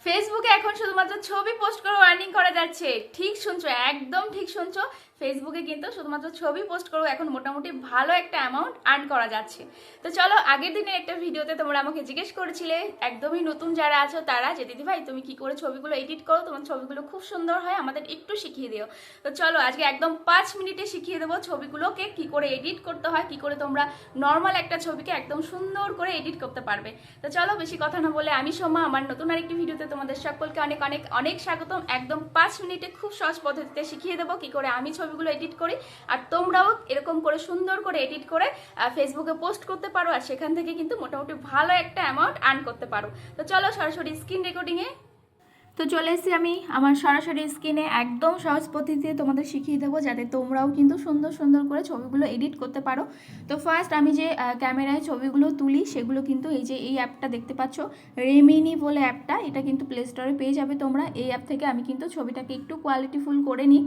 face ফেসবুকে এখন শুধুমাত্র ছবি পোস্ট করে আর্নিং করা যাচ্ছে। ঠিক শুনছো? একদম ঠিক শুনছো। ফেসবুকে কিন্তু শুধুমাত্র ছবি পোস্ট করেও এখন মোটামুটি ভালো একটা অ্যামাউন্ট আর্ন করা যাচ্ছে। তো চলো, আগের দিনের একটা ভিডিওতে তোমরা আমাকে জিজ্ঞেস করেছিলে, একদমই নতুন যারা আছো তারা, যে দিদি ভাই, তুমি কি করে ছবিগুলো এডিট করো? তোমার ছবিগুলো খুব সুন্দর হয়, আমাদের একটু শিখিয়ে দিও। তো চলো, আজকে একদম পাঁচ মিনিটে শিখিয়ে দেবো ছবিগুলোকে কি করে এডিট করতে হয়, কি করে তোমরা নর্মাল একটা ছবিকে একদম সুন্দর করে এডিট করতে পারবে। তো চলো, বেশি কথা না বলে আমি সোমা, আমার নতুন আরেকটি ভিডিওতে তোমাদের সকলকে অনেক অনেক অনেক স্বাগতম। একদম পাঁচ মিনিটে খুব সহজ পদ্ধতিতে শিখিয়ে দেবো কি করে আমি ছবিগুলো এডিট করি। আর তোমরাও এরকম করে সুন্দর করে এডিট করে ফেসবুকে পোস্ট করতে পারো আর সেখান থেকে কিন্তু মোটামুটি ভালো একটা অ্যামাউন্ট আর্ন করতে পারো। তো চলো সরাসরি স্ক্রিন রেকর্ডিংয়ে তো চলে এসেছি আমি আমার সরাসরি স্ক্রিনে একদম সহজ পদ্ধতিতে তোমাদের শিখিয়ে দেবো, যাতে তোমরাও কিন্তু সুন্দর সুন্দর করে ছবিগুলো এডিট করতে পারো। তো ফার্স্ট আমি যে ক্যামেরায় ছবিগুলো তুলি, সেগুলো কিন্তু এই যে, এই অ্যাপটা দেখতে পাচ্ছ রেমিনি বলে অ্যাপটা এটা কিন্তু প্লে স্টোরে পেয়ে যাবে তোমরা। এই অ্যাপ থেকে আমি কিন্তু ছবিটাকে একটু কোয়ালিটিফুল করে নিই।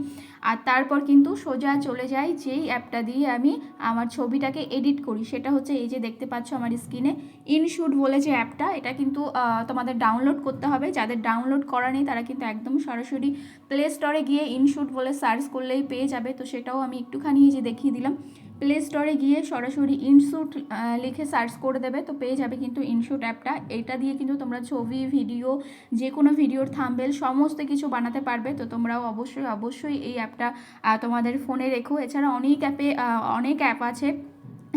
আর তারপর কিন্তু সোজা চলে যাই, যেই অ্যাপটা দিয়ে আমি আমার ছবিটাকে এডিট করি। সেটা হচ্ছে এই যে, দেখতে পাচ্ছ আমার স্ক্রিনে ইনশুট বলে যে অ্যাপটা এটা কিন্তু তোমাদের ডাউনলোড করতে হবে। যাদের ডাউনলোড করা নেই, তারা কিন্তু একদম সরাসরি প্লে স্টোরে গিয়ে ইনশুট বলে সার্চ করলেই পেয়ে যাবে। তো সেটাও আমি একটুখানি যে দেখিয়ে দিলাম। প্লে স্টোরে গিয়ে সরাসরি ইনশুট লিখে সার্চ করে দেবে, তো পেয়ে যাবে কিন্তু ইনশুট অ্যাপটা এটা দিয়ে কিন্তু তোমরা ছবি ভিডিও যে কোনো ভিডিওর থাম্বেল সমস্ত কিছু বানাতে পারবে। তো তোমরাও অবশ্যই অবশ্যই এই অ্যাপটা তোমাদের ফোনে রেখো। এছাড়া অনেক অ্যাপে অনেক অ্যাপ আছে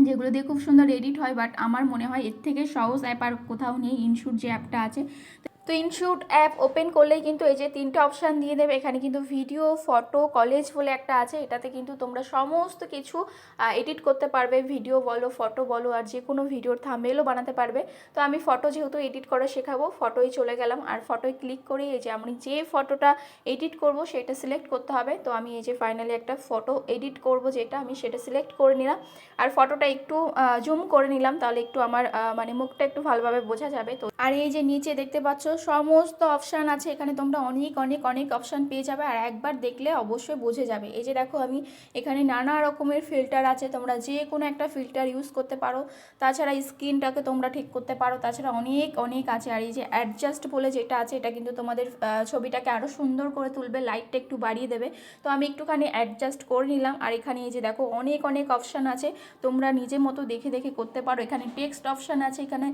যেগুলো দিয়ে খুব সুন্দর এডিট হয় বাট আমার মনে হয় এর থেকে সহজ অ্যাপ আর কোথাও নেই। ইনশুট যে অ্যাপটা আছে, তো ইনশুট অ্যাপ ওপেন করলেই কিন্তু এই যে তিনটে অপশান দিয়ে দেবে। এখানে কিন্তু ভিডিও ফটো কলেজ বলে একটা আছে। এটাতে কিন্তু তোমরা সমস্ত কিছু এডিট করতে পারবে। ভিডিও বলো ফটো বলো, আর যে কোনো ভিডিওর থামেলও বানাতে পারবে। তো আমি ফটো যেহেতু এডিট করা শেখাবো ফটোই চলে গেলাম। আর ফটোয় ক্লিক করে এই যে আমি যে ফটোটা এডিট করব, সেটা সিলেক্ট করতে হবে। তো আমি এই যে ফাইনালি একটা ফটো এডিট করব, যেটা আমি সেটা সিলেক্ট করে নিলাম। আর ফটোটা একটু জুম করে নিলাম, তাহলে একটু আমার মানে মুখটা একটু ভালোভাবে বোঝা যাবে। তো আর এই যে নিচে দেখতে পাচ্ছ সমস্ত অপশান আছে। এখানে তোমরা অনেক অনেক অনেক অপশান পেয়ে যাবে আর একবার দেখলে অবশ্যই বুঝে যাবে। এই যে দেখো আমি এখানে নানা রকমের ফিল্টার আছে, তোমরা যে কোনো একটা ফিল্টার ইউজ করতে পারো। তাছাড়া স্ক্রিনটাকে তোমরা ঠিক করতে পারো। তাছাড়া অনেক অনেক আছে। আর এই যে অ্যাডজাস্ট বলে যেটা আছে, এটা কিন্তু তোমাদের ছবিটাকে আরও সুন্দর করে তুলবে লাইটটা একটু বাড়িয়ে দেবে। তো আমি একটুখানি অ্যাডজাস্ট করে নিলাম। আর এখানে এই যে দেখো অনেক অনেক অপশান আছে। তোমরা নিজের মতো দেখে দেখে করতে পারো। এখানে টেক্সট অপশান আছে এখানে।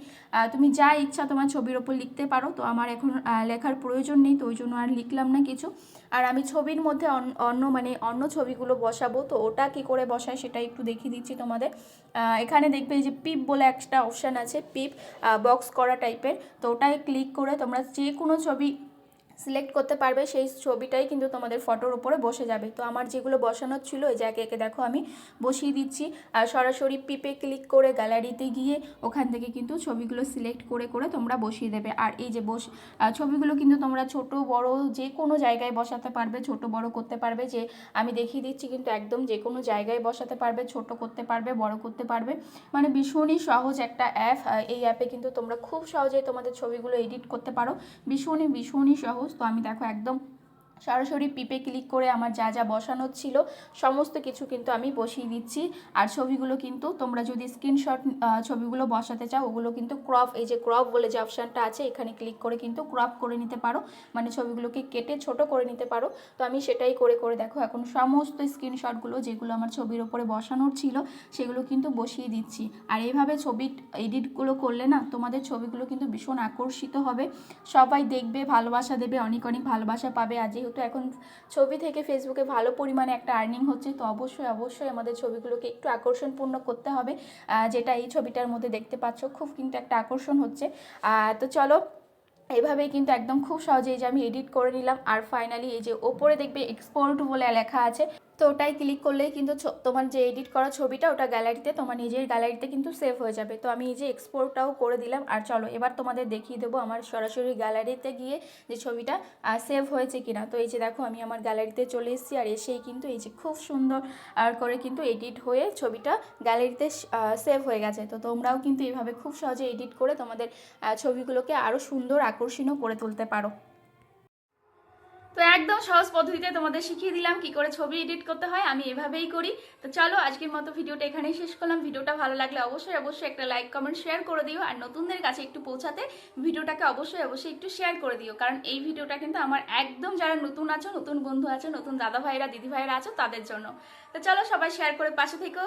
তুমি যা ইচ্ছা তোমার ছবির ওপর লিখতে পারো। তো আমার এখন লেখার প্রয়োজন নেই, তো ওই জন্য আর লিখলাম না কিছু। আর আমি ছবির মধ্যে অন্য মানে অন্য ছবিগুলো বসাবো, তো ওটা কি করে বসায় সেটা একটু দেখিয়ে দিচ্ছি তোমাদের। এখানে দেখবে যে পিপ বলে একটা অপশান আছে, পিপ বক্স করা টাইপের তো ওটায় ক্লিক করে তোমরা যে কোনো ছবি সিলেক্ট করতে পারবে, সেই ছবিটাই কিন্তু তোমাদের ফটোর উপরে বসে যাবে। তো আমার যেগুলো বসানোর ছিল ওই যে একে একে দেখো আমি বসিয়ে দিচ্ছি। আর সরাসরি পিপে ক্লিক করে গ্যালারিতে গিয়ে ওখান থেকে কিন্তু ছবিগুলো সিলেক্ট করে করে তোমরা বসিয়ে দেবে। আর এই যে বস ছবিগুলো কিন্তু তোমরা ছোট, বড় যে কোনো জায়গায় বসাতে পারবে, ছোট, বড় করতে পারবে। যে আমি দেখিয়ে দিচ্ছি কিন্তু একদম যে কোনো জায়গায় বসাতে পারবে, ছোট করতে পারবে, বড় করতে পারবে। মানে ভীষণই সহজ একটা অ্যাপ এই অ্যাপে কিন্তু তোমরা খুব সহজেই তোমাদের ছবিগুলো এডিট করতে পারো। ভীষণই ভীষণই সহজ তো আমি দেখো একদম সরাসরি পিপে ক্লিক করে আমার যা যা বসানোর ছিল, সমস্ত কিছু কিন্তু আমি বসিয়ে দিচ্ছি। আর ছবিগুলো কিন্তু তোমরা যদি স্ক্রিনশট ছবিগুলো বসাতে চাও, ওগুলো কিন্তু ক্রপ এই যে ক্রপ বলে যে অপশানটা আছে, এখানে ক্লিক করে কিন্তু ক্রপ করে নিতে পারো। মানে ছবিগুলোকে কেটে ছোট করে নিতে পারো। তো আমি সেটাই করে করে দেখো, এখন সমস্ত স্ক্রিনশটগুলো যেগুলো আমার ছবির ওপরে বসানোর ছিল, সেগুলো কিন্তু বসিয়ে দিচ্ছি। আর এইভাবে ছবি এডিটগুলো করলে না, তোমাদের ছবিগুলো কিন্তু ভীষণ আকর্ষিত হবে। সবাই দেখবে, ভালোবাসা দেবে, অনেক অনেক ভালোবাসা পাবে। আর যেহেতু এখন ছবি থেকে ফেসবুকে ভালো পরিমাণে একটা আর্নিং হচ্ছে, তো অবশ্যই অবশ্যই আমাদের ছবিগুলোকে একটু আকর্ষণপূর্ণ করতে হবে। যেটা এই ছবিটার মধ্যে দেখতে পাচ্ছ, খুব কিন্তু একটা আকর্ষণ হচ্ছে। তো চলো, এভাবেই কিন্তু একদম খুব সহজেই যে আমি এডিট করে নিলাম। আর ফাইনালি এই যে ওপরে দেখবে এক্সপোর্ট বলে লেখা আছে। তো ওটাই ক্লিক করলেই কিন্তু তোমার যে এডিট করা ছবিটা ওটা গ্যালারিতে তোমার নিজের গ্যালারিতে কিন্তু সেভ হয়ে যাবে। তো আমি এই যে এক্সপোর্টটাও করে দিলাম, আর চলো এবার তোমাদের দেখিয়ে দেবো আমার সরাসরি গ্যালারিতে গিয়ে যে ছবিটা সেভ হয়েছে কিনা। তো এই যে দেখো আমি আমার গ্যালারিতে চলে এসেছি, আর এসেই কিন্তু এই যে খুব সুন্দর আর করে কিন্তু এডিট হয়ে ছবিটা গ্যালারিতে সেভ হয়ে গেছে। তো তোমরাও কিন্তু এইভাবে খুব সহজে এডিট করে তোমাদের ছবিগুলোকে আরও সুন্দর আকর্ষণীয় করে তুলতে পারো। তো একদম সহজ পদ্ধতিতে তোমাদের শিখিয়ে দিলাম কি করে ছবি এডিট করতে হয়, আমি এভাবেই করি। তো চলো, আজকের মতো ভিডিওটা এখানেই শেষ করলাম। ভিডিওটা ভালো লাগলে অবশ্যই অবশ্যই একটা লাইক কমেন্ট শেয়ার করে দিও। আর নতুনদের কাছে একটু পৌঁছাতে ভিডিওটাকে অবশ্যই অবশ্যই একটু শেয়ার করে দিও। কারণ এই ভিডিওটা কিন্তু আমার একদম যারা নতুন আছো, নতুন বন্ধু আছো, নতুন দাদা ভাইরা দিদি ভাইরা আছো, তাদের জন্য। তো চলো, সবাই শেয়ার করে পাশে থেকো।